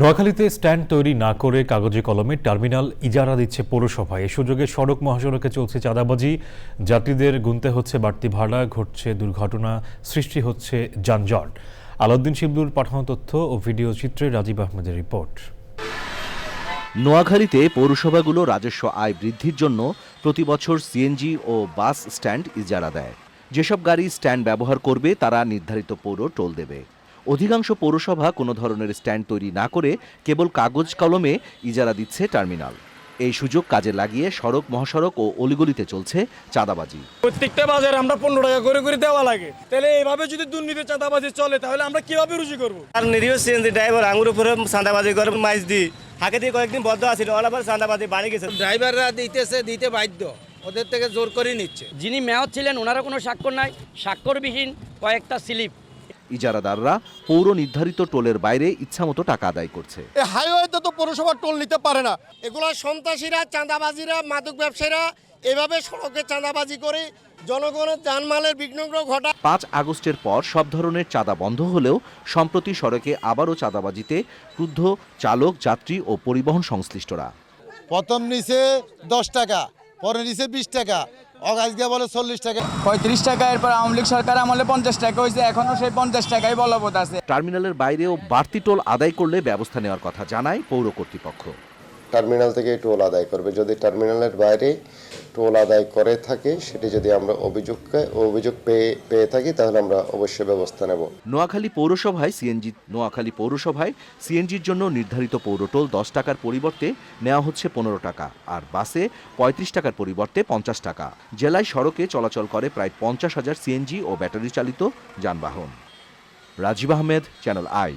নোয়াখালীতে স্ট্যান্ড তৈরি না করে কাগজে কলমে টার্মিনাল ইজারা দিচ্ছে পৌরসভা এ সুযোগে সড়ক মহাসড়কে চলছে চাঁদাবাজি। যাত্রীদের গুনতে হচ্ছে বাড়তি ভাড়া, ঘটছে দুর্ঘটনা, সৃষ্টি হচ্ছে যানজট। আলাউদ্দিন শিবলুর পাঠানো তথ্য ও ভিডিও চিত্রে রাজীব আহমেদের রিপোর্ট। নোয়াখালীতে পৌরসভাগুলো রাজস্ব আয় বৃদ্ধির জন্য প্রতি বছর সিএনজি ও বাস স্ট্যান্ড ইজারা দেয়। যেসব গাড়ি স্ট্যান্ড ব্যবহার করবে, তারা নির্ধারিত পৌর টোল দেবে। অধিকাংশ পৌরসভা কোনো ধরনের স্ট্যান্ড তৈরি না করে কেবল কাগজ কলমে ইজারা দিচ্ছে টার্মিনাল। এই সুযোগ কাজে লাগিয়ে সড়ক মহাসড়ক ও অলিগলিতে চলছে চাঁদাবাজি। প্রত্যেকটা বাজারে আমরা পনেরো টাকা করে করে দেওয়া লাগে। তাহলে এইভাবে যদি দুর্নীতি চাঁদাবাজি চলে তাহলে আমরা কীভাবে রুজি করব? আর নিরীহ সিএনজি ড্রাইভার আঙুর উপরে চাঁদাবাজি করে মাইজ দিই হাকে দিয়ে কয়েকদিন বদ্ধ আছিল অল আবার চাঁদাবাজি বাড়ি গেছে। ড্রাইভাররা দিতেছে দিতে বাধ্য। ওদের থেকে জোর করে নিচ্ছে। যিনি মেয়র ছিলেন ওনারা কোনো স্বাক্ষর নাই। স্বাক্ষরবিহীন কয়েকটা স্লিপ। ইজারাদাররা পৌর নির্ধারিত টোলের বাইরে ইচ্ছামতো টাকা আদায় করছে। এই হাইওয়েতে তো পৌরসভা টোল নিতে পারে না। এগুলো সন্ত্রাসীরা চাঁদাবাজিরা মাদক ব্যবসায়ীরা এভাবে সড়কে চাঁদাবাজি করে জনগণের জানমালের বিঘ্ন ঘটা পাঁচ আগস্টের পর সব ধরনের চাঁদা বন্ধ হলেও সম্প্রতি সড়কে আবারও চাঁদাবাজিতে ক্রুদ্ধ চালক যাত্রী ও পরিবহন সংশ্লিষ্টরা। প্রথম নিচে দশ টাকা পরে নিচে বিশ টাকা অগাজকে বলে চল্লিশ টাকা। পঁয়ত্রিশ টাকা এরপর আওয়ামী লীগ সরকার আমলে পঞ্চাশ টাকা হয়েছে এখনও সেই পঞ্চাশ টাকাই বলবৎ আছে। টার্মিনালের বাইরেও বাড়তি টোল আদায় করলে ব্যবস্থা নেওয়ার কথা জানায় পৌর কর্তৃপক্ষ। টার্মিনাল থেকে টোল আদায় করবে। যদি টার্মিনালের বাইরে টোল আদায় করে থাকে, সেটি যদি আমরা অভিযোগকে, অভিযোগ পেয়ে পেয়ে থাকি, তাহলে আমরা অবশ্যই ব্যবস্থা নেব। নোয়াখালী পৌরসভায় সিএনজি নোয়াখালী পৌরসভায় সিএনজির জন্য নির্ধারিত পৌর টোল দশ টাকার পরিবর্তে নেওয়া হচ্ছে পনেরো টাকা, আর বাসে পঁয়ত্রিশ টাকার পরিবর্তে পঞ্চাশ টাকা। জেলায় সড়কে চলাচল করে প্রায় পঞ্চাশ হাজার সিএনজি ও ব্যাটারি চালিত যানবাহন। Rajib Ahmed channel I